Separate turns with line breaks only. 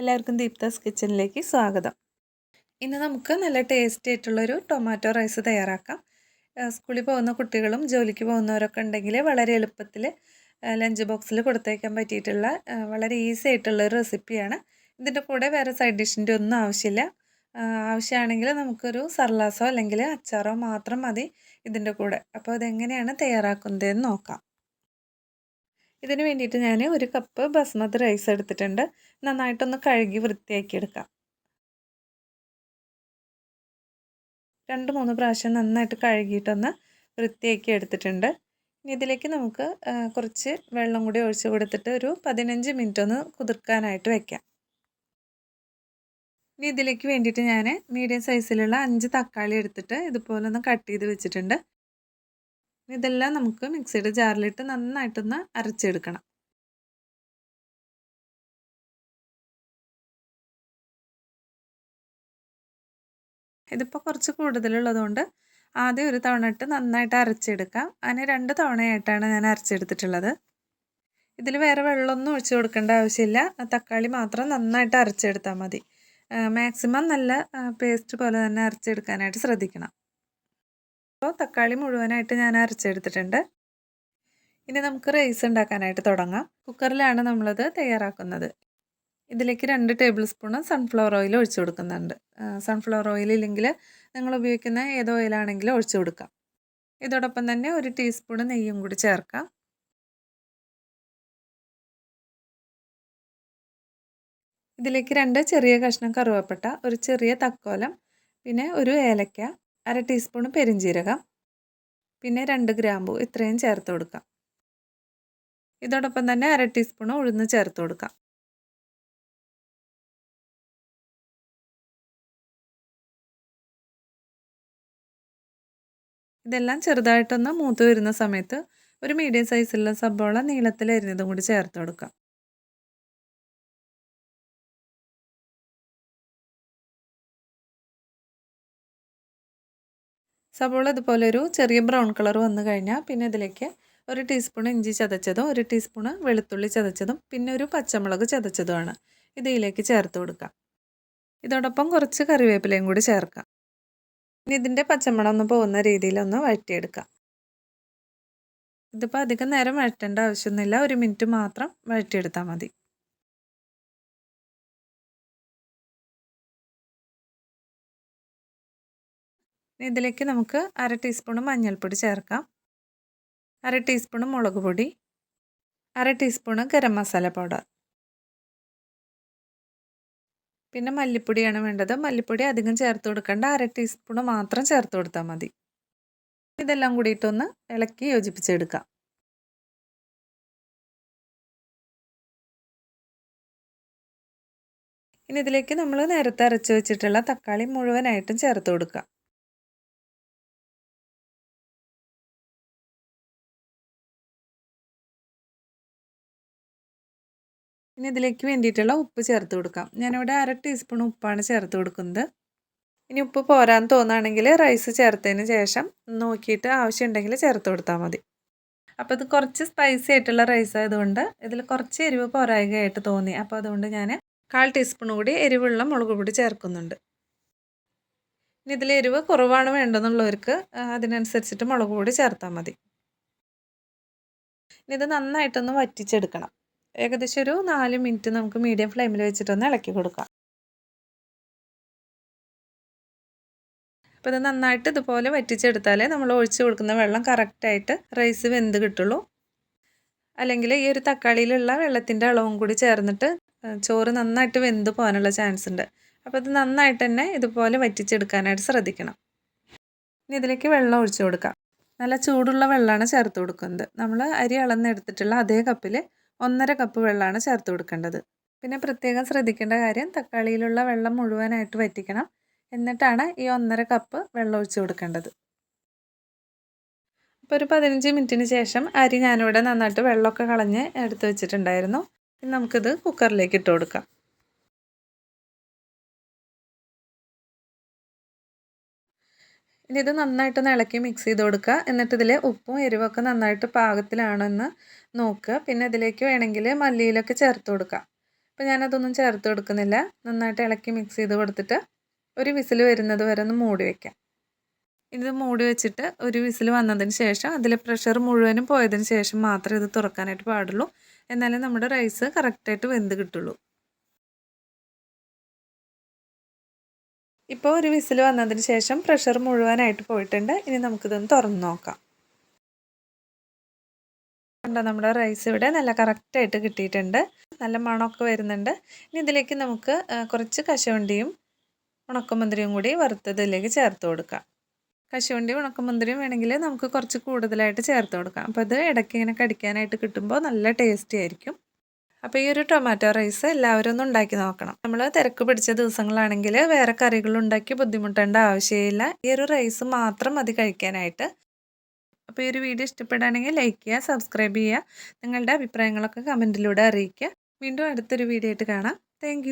എല്ലാവർക്കും ദീപ്താസ് കിച്ചണിലേക്ക് സ്വാഗതം. ഇന്ന് നമുക്ക് നല്ല ടേസ്റ്റി ആയിട്ടുള്ളൊരു ടൊമാറ്റോ റൈസ് തയ്യാറാക്കാം. സ്കൂളിൽ പോകുന്ന കുട്ടികളും ജോലിക്ക് പോകുന്നവരൊക്കെ ഉണ്ടെങ്കിൽ വളരെ എളുപ്പത്തിൽ ലഞ്ച് ബോക്സിൽ കൊടുത്തേക്കാൻ പറ്റിയിട്ടുള്ള വളരെ ഈസി ആയിട്ടുള്ള ഒരു റെസിപ്പിയാണ്. ഇതിന്റെ കൂടെ വേറെ സൈഡ് ഡിഷിന്റെ ഒന്നും ആവശ്യമില്ല. ആവശ്യമാണെങ്കിൽ നമുക്കൊരു സർലാസോ അല്ലെങ്കിൽ അച്ചാറോ മാത്രം മതി ഇതിന്റെ കൂടെ. അപ്പോൾ ഇതെങ്ങനെയാണ് തയ്യാറാക്കുന്നതെന്ന് നോക്കാം. ഇതിന് വേണ്ടിയിട്ട് ഞാൻ ഒരു കപ്പ് ബസ്മതി റൈസ് എടുത്തിട്ടുണ്ട്. നന്നായിട്ടൊന്ന് കഴുകി വൃത്തിയാക്കി എടുക്കാം. രണ്ട് മൂന്ന് പ്രാവശ്യം നന്നായിട്ട് കഴുകിയിട്ടൊന്ന് വൃത്തിയാക്കി എടുത്തിട്ടുണ്ട്. ഇനി ഇതിലേക്ക് നമുക്ക് കുറച്ച് വെള്ളം കൂടി ഒഴിച്ചു കൊടുത്തിട്ട് ഒരു പതിനഞ്ച് മിനിറ്റ് ഒന്ന് കുതിർക്കാനായിട്ട് വെക്കാം. ഇനി ഇതിലേക്ക് വേണ്ടിയിട്ട് ഞാൻ മീഡിയം സൈസിലുള്ള അഞ്ച് തക്കാളി എടുത്തിട്ട് ഇതുപോലെ ഒന്ന് കട്ട് ചെയ്ത് വെച്ചിട്ടുണ്ട്. ഇതെല്ലാം നമുക്ക് മിക്സിയുടെ ജാറിലിട്ട് നന്നായിട്ടൊന്ന് അരച്ചെടുക്കണം. ഇതിപ്പോൾ കുറച്ച് കൂടുതലുള്ളതുകൊണ്ട് ആദ്യം ഒരു തവണ ഇട്ട് നന്നായിട്ട് അരച്ചെടുക്കാം. അതിന് രണ്ട് തവണയായിട്ടാണ് ഞാൻ അരച്ചെടുത്തിട്ടുള്ളത്. ഇതിൽ വേറെ വെള്ളമൊന്നും ഒഴിച്ചു കൊടുക്കേണ്ട ആവശ്യമില്ല. തക്കാളി മാത്രം നന്നായിട്ട് അരച്ചെടുത്താൽ മതി. മാക്സിമം നല്ല പേസ്റ്റ് പോലെ തന്നെ അരച്ചെടുക്കാനായിട്ട് ശ്രദ്ധിക്കണം. അപ്പോൾ തക്കാളി മുഴുവനായിട്ട് ഞാൻ അരച്ചെടുത്തിട്ടുണ്ട്. ഇനി നമുക്ക് റൈസ് ഉണ്ടാക്കാനായിട്ട് തുടങ്ങാം. കുക്കറിലാണ് നമ്മളത് തയ്യാറാക്കുന്നത്. ഇതിലേക്ക് രണ്ട് ടേബിൾ സ്പൂണ് സൺഫ്ലവർ ഓയിൽ ഒഴിച്ചു കൊടുക്കുന്നുണ്ട്. സൺഫ്ലവർ ഓയിൽ ഇല്ലെങ്കിൽ നിങ്ങൾ ഉപയോഗിക്കുന്ന ഏത് ഓയിലാണെങ്കിലും ഒഴിച്ചു കൊടുക്കാം. ഇതോടൊപ്പം തന്നെ ഒരു ടീസ്പൂൺ നെയ്യും കൂടി ചേർക്കാം. ഇതിലേക്ക് രണ്ട് ചെറിയ കഷ്ണം കറുവപ്പട്ട ഒരു ചെറിയ തക്കോലം പിന്നെ ഒരു ഏലക്ക അര ടീസ്പൂൺ പെരിഞ്ജീരകം പിന്നെ രണ്ട് ഗ്രാമ്പു ഇത്രയും ചേർത്ത് കൊടുക്കാം. ഇതോടൊപ്പം തന്നെ അര ടീസ്പൂൺ ഉഴുന്ന് ചേർത്ത് കൊടുക്കാം. ഇതെല്ലാം ചെറുതായിട്ടൊന്ന് മൂത്ത് വരുന്ന സമയത്ത് ഒരു മീഡിയം സൈസിലുള്ള സബോള നീളത്തിൽ അരിഞ്ഞതും കൂടി ചേർത്ത് കൊടുക്കാം. സബോള ഇതുപോലെ ഒരു ചെറിയ ബ്രൗൺ കളർ വന്നു കഴിഞ്ഞാൽ പിന്നെ ഇതിലേക്ക് ഒരു ടീസ്പൂൺ ഇഞ്ചി ചതച്ചതും ഒരു ടീസ്പൂണ് വെളുത്തുള്ളി ചതച്ചതും പിന്നെ ഒരു പച്ചമുളക് ചതച്ചതുമാണ്. ഇതിലേക്ക് ചേർത്ത് കൊടുക്കാം. ഇതോടൊപ്പം കുറച്ച് കറിവേപ്പിലയും കൂടി ചേർക്കാം. ഇനി ഇതിന്റെ പച്ചമണം ഒന്ന് പോകുന്ന രീതിയിലൊന്ന് വഴറ്റിയെടുക്കാം. ഇതിപ്പോൾ അധികം നേരം വഴറ്റേണ്ട ആവശ്യമൊന്നുമില്ല. ഒരു മിനിറ്റ് മാത്രം വഴറ്റിയെടുത്താൽ മതി. ഇതിലേക്ക് നമുക്ക് അര ടീസ്പൂൺ മഞ്ഞൾപ്പൊടി ചേർക്കാം. അര ടീസ്പൂൺ മുളക് പൊടി. അര ടീസ്പൂൺ ഗരം മസാല പൗഡർ പിന്നെ മല്ലിപ്പൊടിയാണ് വേണ്ടത്. മല്ലിപ്പൊടി അധികം ചേർത്ത് കൊടുക്കേണ്ട. അര ടീസ്പൂൺ മാത്രം ചേർത്ത് കൊടുത്താൽ മതി. ഇതെല്ലാം കൂടിയിട്ടൊന്ന് ഇളക്കി യോജിപ്പിച്ചെടുക്കാം. ഇനി ഇതിലേക്ക് നമ്മൾ നേരത്തെ അരച്ച് വെച്ചിട്ടുള്ള തക്കാളി മുഴുവനായിട്ടും ചേർത്ത് കൊടുക്കാം. ഇനി ഇതിലേക്ക് വേണ്ടിയിട്ടുള്ള ഉപ്പ് ചേർത്ത് കൊടുക്കാം. ഞാനിവിടെ അര ടീസ്പൂൺ ഉപ്പാണ് ചേർത്ത് കൊടുക്കുന്നത്. ഇനി ഉപ്പ് പോരാൻ തോന്നുകയാണെങ്കിൽ റൈസ് ചേർത്തതിന് ശേഷം നോക്കിയിട്ട് ആവശ്യമുണ്ടെങ്കിൽ ചേർത്ത് കൊടുത്താൽ മതി. അപ്പോൾ ഇത് കുറച്ച് സ്പൈസി ആയിട്ടുള്ള റൈസ് ആയതുകൊണ്ട് ഇതിൽ കുറച്ച് എരിവ് പോരായകയായിട്ട് തോന്നി. അപ്പോൾ അതുകൊണ്ട് ഞാൻ കാൽ ടീസ്പൂൺ കൂടി എരിവുള്ള മുളക് പൊടി ചേർക്കുന്നുണ്ട്. ഇനി ഇതിൽ എരിവ് കുറവാണ് വേണ്ടെന്നുള്ളവർക്ക് അതിനനുസരിച്ചിട്ട് മുളക് പൊടി ചേർത്താൽ മതി. ഇനി ഇത് നന്നായിട്ടൊന്ന് വറ്റിച്ചെടുക്കണം. ഏകദേശം ഒരു നാല് മിനിറ്റ് നമുക്ക് മീഡിയം ഫ്ലെയിമിൽ വെച്ചിട്ടൊന്ന് ഇളക്കി കൊടുക്കാം. അപ്പോൾ ഇത് നന്നായിട്ട് ഇതുപോലെ വറ്റിച്ചെടുത്താലേ നമ്മൾ ഒഴിച്ച് കൊടുക്കുന്ന വെള്ളം കറക്റ്റായിട്ട് റൈസ് വെന്ത് കിട്ടുള്ളൂ. അല്ലെങ്കിൽ ഈ ഒരു തക്കാളിയിലുള്ള വെള്ളത്തിന്റെ അളവും കൂടി ചേർന്നിട്ട് ചോറ് നന്നായിട്ട് വെന്ത് പോകാനുള്ള ചാൻസ് ഉണ്ട്. അപ്പോൾ ഇത് നന്നായിട്ട് തന്നെ ഇതുപോലെ വറ്റിച്ചെടുക്കാനായിട്ട് ശ്രദ്ധിക്കണം. ഇനി ഇതിലേക്ക് വെള്ളം ഒഴിച്ചു കൊടുക്കാം. നല്ല ചൂടുള്ള വെള്ളമാണ് ചേർത്ത് കൊടുക്കുന്നത്. നമ്മൾ അരി അളന്നെടുത്തിട്ടുള്ള അതേ കപ്പിൽ ഒന്നര കപ്പ് വെള്ളമാണ് ചേർത്ത് കൊടുക്കേണ്ടത്. പിന്നെ പ്രത്യേകം ശ്രദ്ധിക്കേണ്ട കാര്യം തക്കാളിയിലുള്ള വെള്ളം മുഴുവനായിട്ട് വറ്റിക്കണം. എന്നിട്ടാണ് ഈ ഒന്നര കപ്പ് വെള്ളം ഒഴിച്ച് കൊടുക്കേണ്ടത്. അപ്പോൾ ഒരു പതിനഞ്ച് മിനിറ്റിന് ശേഷം അരി ഞാനിവിടെ നന്നായിട്ട് വെള്ളമൊക്കെ കളഞ്ഞ് എടുത്ത് വെച്ചിട്ടുണ്ടായിരുന്നു. നമുക്കിത് കുക്കറിലേക്ക് ഇട്ട് കൊടുക്കാം. ഇനി ഇത് നന്നായിട്ടൊന്ന് ഇളക്കി മിക്സ് ചെയ്ത് കൊടുക്കുക. എന്നിട്ട് ഇതിൽ ഉപ്പും എരിവൊക്കെ നന്നായിട്ട് പാകത്തിലാണെന്ന് നോക്കുക. പിന്നെ ഇതിലേക്ക് വേണമെങ്കിൽ മല്ലിയിലൊക്കെ ചേർത്ത് കൊടുക്കുക. അപ്പോൾ ഞാനതൊന്നും ചേർത്ത് കൊടുക്കുന്നില്ല. നന്നായിട്ട് ഇളക്കി മിക്സ് ചെയ്ത് കൊടുത്തിട്ട് ഒരു വിസിൽ വരുന്നത് വരെ ഒന്ന് മൂടി വയ്ക്കാം ഇത് മൂടി വെച്ചിട്ട് ഒരു വിസിൽ വന്നതിന് ശേഷം അതിൽ പ്രഷർ മുഴുവനും പോയതിന് ശേഷം മാത്രമേ ഇത് തുറക്കാനായിട്ട് പാടുള്ളൂ. എന്നാലേ നമ്മുടെ റൈസ് കറക്റ്റായിട്ട് വെന്ത് കിട്ടുള്ളൂ. ഇപ്പോൾ ഒരു വിസിൽ വന്നതിന് ശേഷം പ്രഷർ മുഴുവനായിട്ട് പോയിട്ടുണ്ട്. ഇനി നമുക്കിതൊന്ന് തുറന്ന് നോക്കാം. കണ്ടോ നമ്മുടെ റൈസ് ഇവിടെ നല്ല കറക്റ്റായിട്ട് കിട്ടിയിട്ടുണ്ട്. നല്ല മണമൊക്കെ വരുന്നുണ്ട്. ഇനി ഇതിലേക്ക് നമുക്ക് കുറച്ച് കശുവണ്ടിയും ഉണക്കമുന്തിരിയും കൂടി വറുത്തതിലേക്ക് ചേർത്ത് കൊടുക്കാം. കശുവണ്ടി ഉണക്കമുന്തിരിയും വേണമെങ്കിൽ നമുക്ക് കുറച്ച് കൂടുതലായിട്ട് ചേർത്ത് കൊടുക്കാം. അപ്പോൾ അത് ഇടയ്ക്ക് ഇങ്ങനെ കടിക്കാനായിട്ട് കിട്ടുമ്പോൾ നല്ല ടേസ്റ്റി ആയിരിക്കും. അപ്പോൾ ഈ ഒരു ടൊമാറ്റോ റൈസ് എല്ലാവരും ഒന്ന് ഉണ്ടാക്കി നോക്കണം. നമ്മൾ തിരക്ക് പിടിച്ച ദിവസങ്ങളാണെങ്കിൽ വേറെ കറികൾ ഉണ്ടാക്കി ബുദ്ധിമുട്ടേണ്ട ആവശ്യമില്ല. ഈ ഒരു റൈസ് മാത്രം മതി കഴിക്കാനായിട്ട്. അപ്പോൾ ഈ ഒരു വീഡിയോ ഇഷ്ടപ്പെടുകയാണെങ്കിൽ ലൈക്ക് ചെയ്യുക സബ്സ്ക്രൈബ് ചെയ്യുക നിങ്ങളുടെ അഭിപ്രായങ്ങളൊക്കെ കമന്റിലൂടെ അറിയിക്കുക. വീണ്ടും അടുത്തൊരു വീഡിയോ ആയിട്ട് കാണാം. താങ്ക്